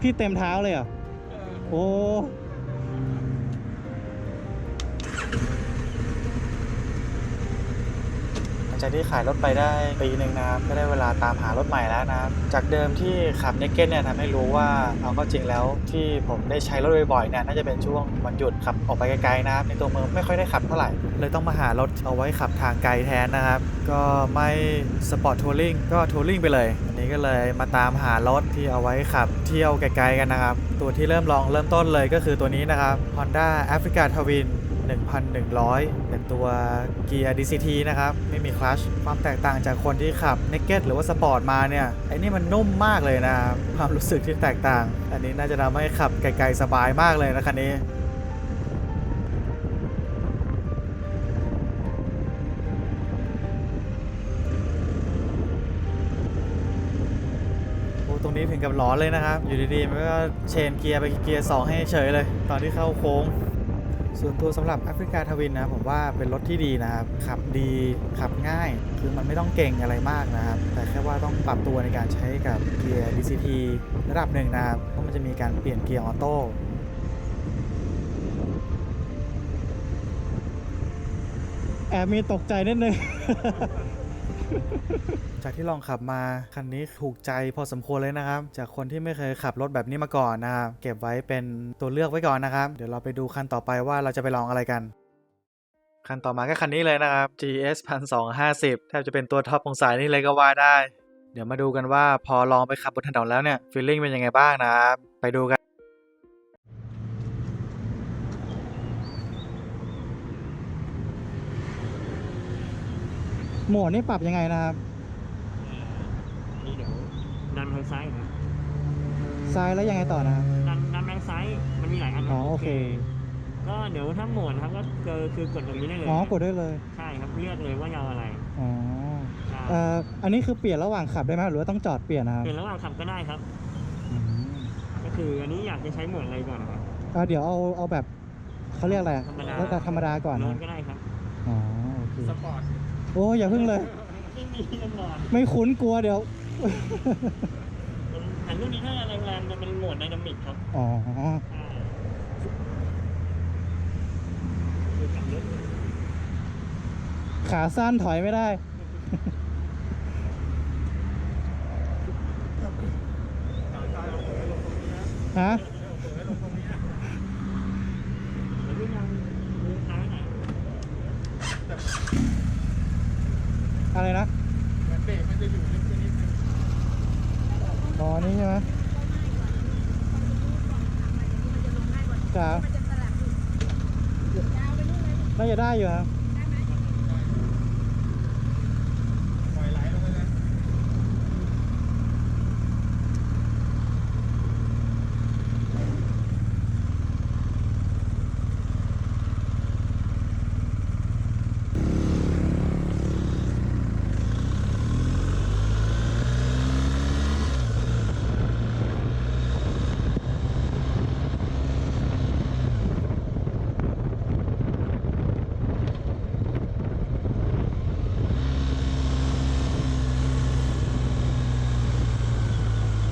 พี่เต็มเท้าเลยเหรอ โอ้ จากที่ขายรถไปได้ปีหนึ่งนะครับก็ได้เวลาตามหารถใหม่แล้วนะครับจากเดิมที่ขับเนกเก็ตเนี่ยทำให้รู้ว่าเอาก็จริงแล้วที่ผมได้ใช้รถบ่อยๆเนี่ยน่าจะเป็นช่วงวันหยุดขับออกไปไกลๆนะครับในตัวเมืองไม่ค่อยได้ขับเท่าไหร่ เลยต้องมาหารถเอาไว้ขับทางไกลแทนนะครับ ก็ไม่สปอร์ตทัวริงก็ทัวริงไปเลย อันนี้ก็เลยมาตามหารถที่เอาไว้ขับเที่ยวไกลๆกันนะครับ ตัวที่เริ่มลองเริ่มต้นเลยก็คือตัวนี้นะครับ Honda Africa Twin 1,100เป็น ตัวเกียร์ DCT นะครับ ไม่มีคลัชความแตกต่างจากคนที่ขับ Naked หรือว่าสปอร์ตมาเนี่ย ไอ้นี่มันนุ่มมากเลยนะครับความรู้สึกที่แตกต่าง อันนี้น่าจะทำให้ขับไกลๆสบายมากเลยนะคันนี้โอ้ตรงนี้ถึงกับหลอนเลยนะครับ อยู่ดีๆมันก็เชนเกียร์ไปเกียร์ 2 ให้เฉยเลย ตอนที่เข้าโค้ง ส่วนตัวสำหรับแอฟริกาทวินนะผมว่าเป็นรถที่ดีนะครับ ขับดีขับง่าย คือมันไม่ต้องเก่งอะไรมากนะครับ แต่แค่ว่าต้องปรับตัวในการใช้กับเกียร์ DCT ระดับหนึ่งนะครับเพราะมันจะมีการเปลี่ยนเกียร์ออโต้แอบมีตกใจนิดนึง จากที่ลองขับมาคันนี้ถูกใจพอสมควรเลยนะครับ จากคนที่ไม่เคยขับรถแบบนี้มาก่อนนะครับเก็บไว้เป็นตัวเลือกไว้ก่อนนะครับ เดี๋ยวเราไปดูคันต่อไปว่าเราจะไปลองอะไรกัน คันต่อมาก็คันนี้เลยนะครับ GS 1250แทบจะเป็นตัวท็อปของสายนี้เลยก็ว่าได้ เดี๋ยวมาดูกันว่าพอลองไปขับบนถนนแล้วเนี่ยฟีลลิ่งเป็นยังไงบ้างนะครับไปดูกัน โหมดนี่ปรับยังไงนะครับ นี่เดี๋ยวดันทางซ้ายครับซ้ายแล้วยังไงต่อนะครับ ดันดันทางซ้ายมันมีหลายอันนะอ๋อโอเค ก็เดี๋ยวถ้าโหมดนะครับก็คือคือกดตรงนี้ได้เลยอ๋อกดได้เลย ใช่ครับเลือกเลยว่าจะเอาอะไรอ๋อใช่เอ่ออันนี้คือเปลี่ยนระหว่างขับได้ไหมหรือว่าต้องจอดเปลี่ยนนะครับ เปลี่ยนระหว่างขับก็ได้ครับอืมก็คืออันนี้อยากจะใช้โหมดอะไรก่อนครับเอาเดี๋ยวเอาเอาแบบเขาเรียกอะไรอะธรรมดาแล้วแต่ธรรมดาก่อนโน้นะตก็ได้ครับ อ๋อโอเคสปอร์ต โอ้ยอย่าเพิ่งเลย ไม่มีสปอร์ตไม่คุ้นกลัวเดี๋ยวอันรุ่นนี้ถ้าแรงๆจะเป็นโหมดไดนามิกครับอ๋อ ใช่คือขับรถขาสั้นถอยไม่ได้ ฮะ แล้วก็ยังมือซ้ายไหน อะไรนะเบรกมันจะอยู่ลึกไปนิดนึงตอนนี้ใช่ไหมจ๋าน่าจะได้อยู่ครับ ปล่อยไหลลงไปเลย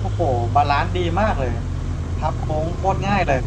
โอ้โห บาลานซ์ดีมากเลยพับโค้งโคตรง่ายเลย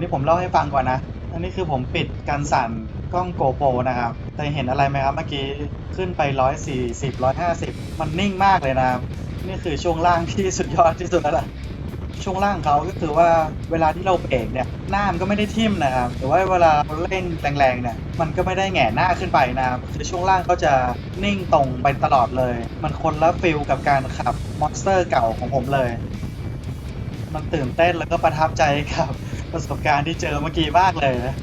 นี่ผมเล่าให้ฟังก่อนนะ อันนี้คือผมปิดการสั่นกล้องโกโปรนะครับ แต่เห็นอะไรไหมครับเมื่อกี้ขึ้นไป 140 150 มันนิ่งมากเลยนะครับ นี่คือช่วงล่างที่สุดยอดที่สุดแล้วล่ะช่วงล่างเขาก็คือว่าเวลาที่เราเบรกเนี่ยหน้ามันก็ไม่ได้ทิ่มนะครับแต่ว่าเวลาเราเร่งแรงๆเนี่ยมันก็ไม่ได้แหง่หน้าขึ้นไปนะครับคือช่วงล่างก็จะนิ่งตรงไปตลอดเลย มันคนละฟิลกับการขับมอนสเตอร์เก่าของผมเลย มันตื่นเต้นแล้วก็ประทับใจกับ ประสบการณ์ที่เจอเมื่อกี้มากเลยนะ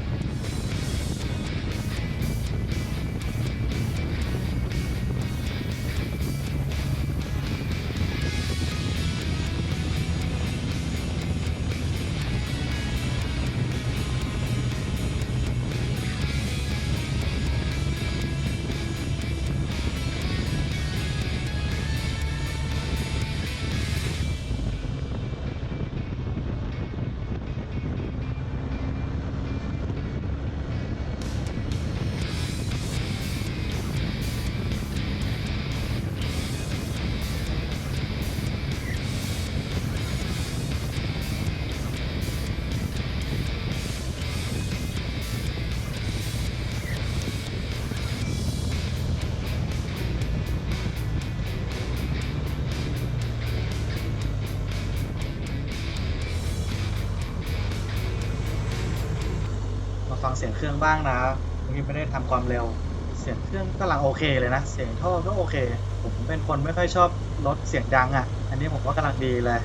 สียงเครื่องบ้างนะเมื่อกี้ไม่ได้ทำความเร็ว เสียงเครื่องกำลังโอเคเลยนะ เสียงท่อก็โอเค ผมเป็นคนไม่ค่อยชอบรถเสียงดังอะ่ะ อันนี้ผมว่ากำลังดีเลย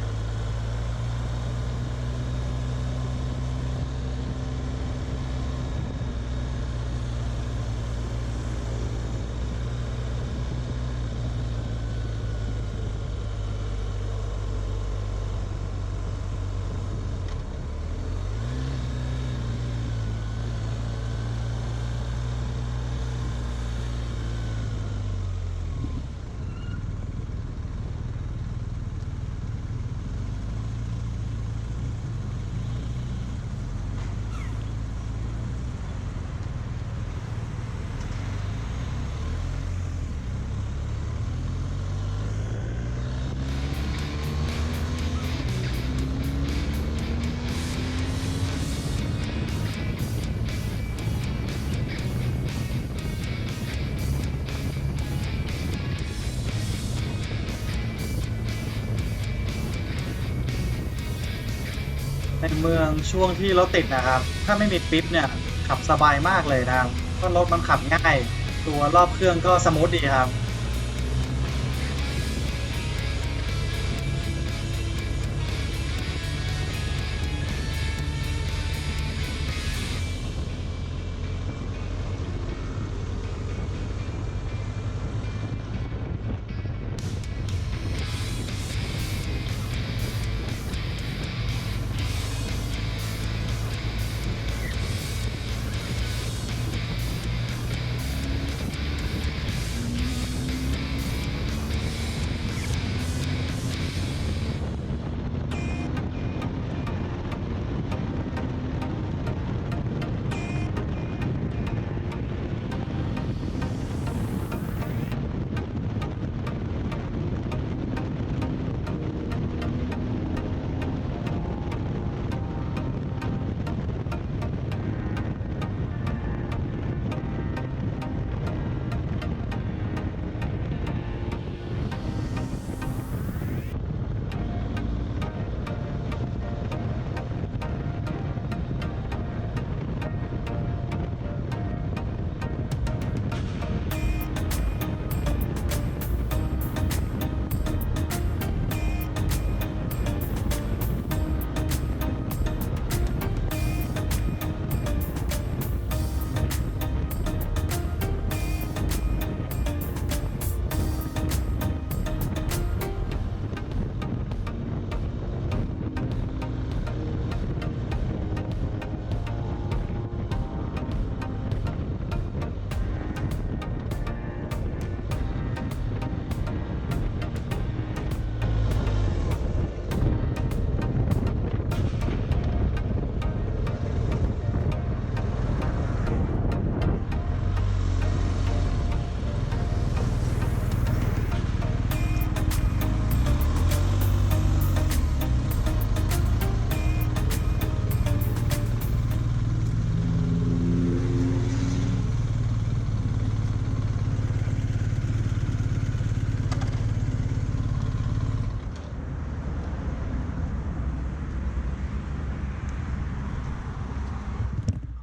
มืองช่วงที่รถติดนะครับ ถ้าไม่มีปิ๊บเนี่ยขับสบายมากเลยนะครับเพราะรถมันขับง่าย ตัวรอบเครื่องก็สมูทดีครับ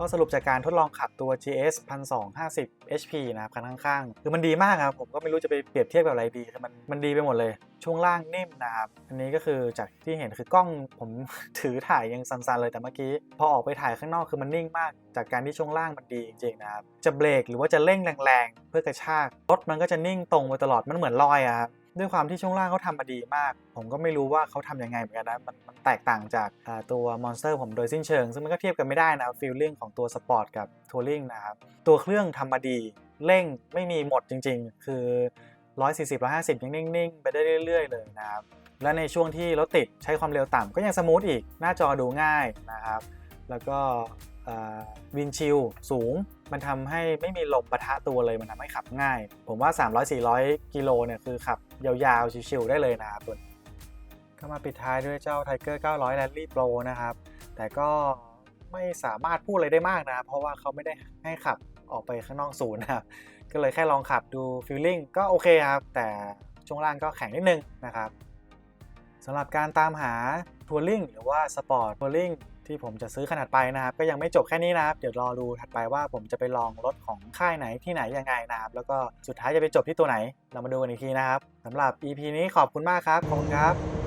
ข้อสรุปจากการทดลองขับตัว GS 1250 HP นะครับคันข้างๆ คือมันดีมากครับ ผมก็ไม่รู้จะไปเปรียบเทียบกับอะไรดีคือมันมันดีไปหมดเลย ช่วงล่างนิ่มนะครับ อันนี้ก็คือจากที่เห็นคือกล้องผมถือถ่ายยังสั่นๆเลยแต่เมื่อกี้ พอออกไปถ่ายข้างนอกคือมันนิ่งมาก จากการที่ช่วงล่างมันดีจริงๆนะครับจะเบรกหรือว่าจะเร่งแรงๆ เพื่อกระชากรถมันก็จะนิ่งตรงไปตลอดมันเหมือนลอยอะครับ ด้วยความที่ช่วงล่างเขาทำมาดีมาก ผมก็ไม่รู้ว่าเขาทำยังไงเหมือนกันนะมันมันแตกต่างจากตัว Monster ผมโดยสิ้นเชิง ซึ่งมันก็เทียบกันไม่ได้นะฟีลลิ่งของตัวสปอร์ตกับทัวริงนะครับตัวเครื่องทำมาดีเร่งไม่มีหมดจริง ๆ คือ 140 150 ยังนิ่ง ๆ ไปได้เรื่อย ๆ เลยนะครับ และในช่วงที่รถติดใช้ความเร็วต่ำก็ยังสมูทอีก หน้าจอดูง่ายนะครับ แล้วก็วินชิลสูง มันทำให้ไม่มีลมปะทะตัวเลยมันทำให้ขับง่าย ผมว่า 300-400 กิโลเนี่ยคือขับยาวๆ ชิวๆได้เลยนะครับตัวนี้ก็มาปิดท้ายด้วยเจ้า Tiger 900 Rally Pro นะครับ แต่ก็ไม่สามารถพูดอะไรได้มากนะครับเพราะว่าเขาไม่ได้ให้ขับออกไปข้างนอกศูนย์นะครับก็เลยแค่ลองขับดูฟีลลิ่งก็โอเคครับ แต่ช่วงล่างก็แข็งนิดนึงนะครับสำหรับการตามหาทัวริงหรือว่าสปอร์ตทัวริง ที่ผมจะซื้อขนาดไปนะครับ ก็ยังไม่จบแค่นี้นะครับ เดี๋ยวรอดูถัดไปว่าผมจะไปลองรถของค่ายไหนที่ไหนยังไงนะครับ แล้วก็สุดท้ายจะไปจบที่ตัวไหน เรามาดูกันอีกทีนะครับสำหรับ EP นี้ขอบคุณมากครับขอบคุณครับ